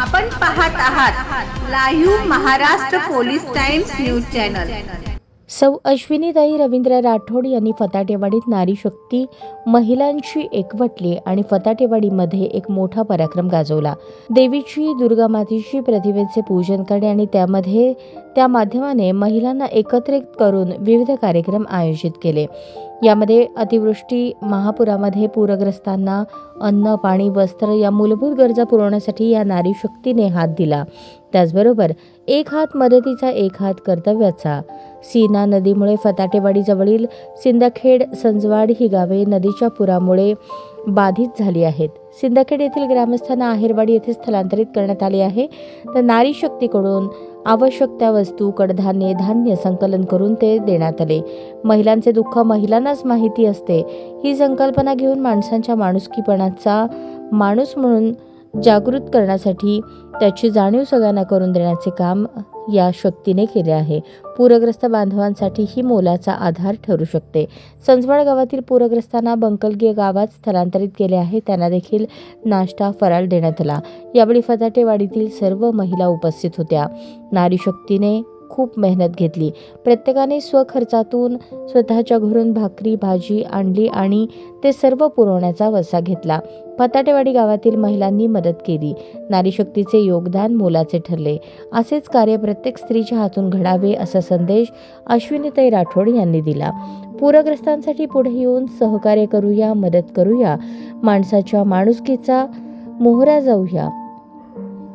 पाहत आहात live Maharashtra police Times news channel. सौ अश्विनीताई रवींद्र राठोड यांनी फताटेवाडीत नारी शक्ती महिलांशी एकवटली आणि फताटेवाडीमध्ये एक मोठा पराक्रम गाजवला. देवीची दुर्गा मातेची प्रतिमेचे पूजन करणे आणि त्यामध्ये त्या माध्यमाने महिलांना एकत्रित करून विविध कार्यक्रम आयोजित केले. यामध्ये अतिवृष्टी महापुरामध्ये पूरग्रस्तांना अन्न पाणी वस्त्र या मूलभूत गरजा पुरवण्यासाठी या नारी शक्तीने हात दिला. त्याचबरोबर एक हात मदतीचा एक हात कर्तव्याचा. सीना नदीमुळे फताटेवाडीजवळील सिंदखेड संजवाड ही गावे नदीच्या पुरामुळे बाधित झाली आहेत. सिंदखेड येथील ग्रामस्थांना आहेरवाडी येथे स्थलांतरित करण्यात आले आहे. तर नारी शक्तीकडून आवश्यक त्या वस्तू कडधान्य धान्य संकलन करून ते देण्यात आले. महिलांचे दुःख महिलांनाच माहिती असते. ही संकल्पना घेऊन माणसांच्या माणुसकीपणाचा माणूस म्हणून जागृत करण्यासाठी त्याची जाणीव सगळ्यांना करून देण्याचे काम या शक्तीने केले आहे. पूरग्रस्त बांधवांसाठी ही मोलाचा आधार ठरू शकते. संजवाड गावातील पूरग्रस्तांना बंकलगी गावात स्थलांतरित केले आहे. त्यांना देखील नाश्ता फराळ देण्यात आला. यावेळी फटाटेवाडीतील सर्व महिला उपस्थित होत्या. नारी शक्तीने खूप मेहनत घेतली. प्रत्येकाने स्वखर्चातून स्वतःच्या घरून भाकरी भाजी आणली आणि ते सर्व पुरवण्याचा वसा घेतला. फताटेवाडी गावातील महिलांनी मदत केली. नारीशक्तीचे योगदान मोलाचे ठरले. असेच कार्य प्रत्येक स्त्रीच्या हातून घडावे असा संदेश अश्विनीताई राठोड यांनी दिला. पूरग्रस्तांसाठी पुढे येऊन सहकार्य करूया मदत करूया. माणसाच्या माणुसकीचा मोहरा जाऊया.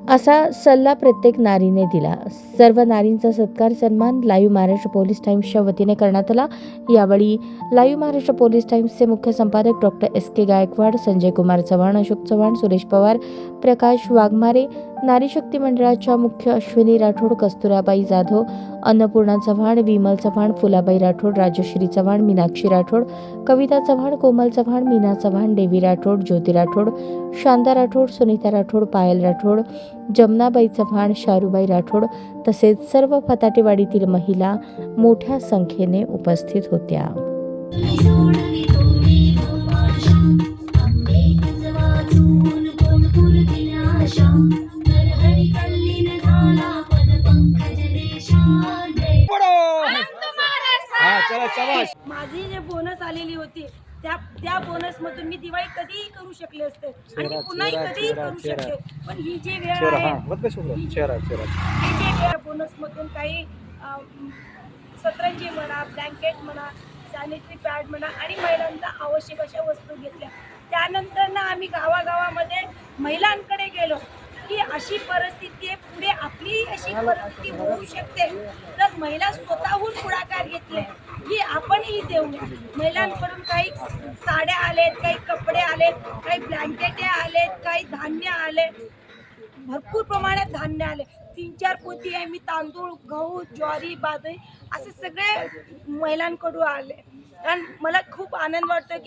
असा सल्ला प्रत्येक नारीने दिला. सर्व नारींचा सत्कार सन्मान लाईव्ह महाराष्ट्र पोलीस टाइम्सच्या वतीने करण्यात आला. यावेळी लाईव्ह महाराष्ट्र पोलीस टाईम्सचे मुख्य संपादक doctor S K Gaikwad Sanjay Kumar Chavan Ashok Chavan Suresh Pawar Prakash Waghmare नारी शक्ती मंडळाच्या मुख्य अश्विनी राठोड कस्तुराबाई जाधव अन्नपूर्णा चव्हाण विमल चव्हाण फुलाबाई राठोड राजश्री चव्हाण मीनाक्षी राठोड कविता चव्हाण कोमल चव्हाण मीना चव्हाण देवी राठोड ज्योती राठोड शांता राठोड सुनीता राठोड पायल राठोड जमनाबाई चव्हाण शारूबाई राठोड तसेच सर्व फताटेवाडीतील महिला मोठ्या संख्येने उपस्थित होत्या. माझी जे बोनस आलेली होती त्या त्या बोनस मधून मी दिवाळी कधीही करू शकले असते. आणि मी पुन्हा चेहरा, कधीही करू. शकते. पण ही जी वेळ चेहरा हा आहे ही जी वेळ बोनस मधून काही सतरंजी म्हणा ब्लँकेट म्हणा सॅनिटरी पॅड म्हणा आणि महिलांना आवश्यक अशा वस्तू घेतल्या. त्यानंतर ना आम्ही गावागावामध्ये महिलांकडे गेलो. की अशी परिस्थिती आहे पुढे आपली अशी परिस्थिती होऊ शकते. तर महिला स्वतःहून पुढाकार घेतले. की आपणही देऊया महिलांकडून काही साड्या आलेत काही कपडे आलेत काही ब्लँकेटे आलेत काही धान्य आले भरपूर प्रमाणात धान्य आले. तीन चार पोती आहे मी तांदूळ गहू ज्वारी बाजरी असे सगळे महिलांकडून आले. कारण मला खूप आनंद वाटतो की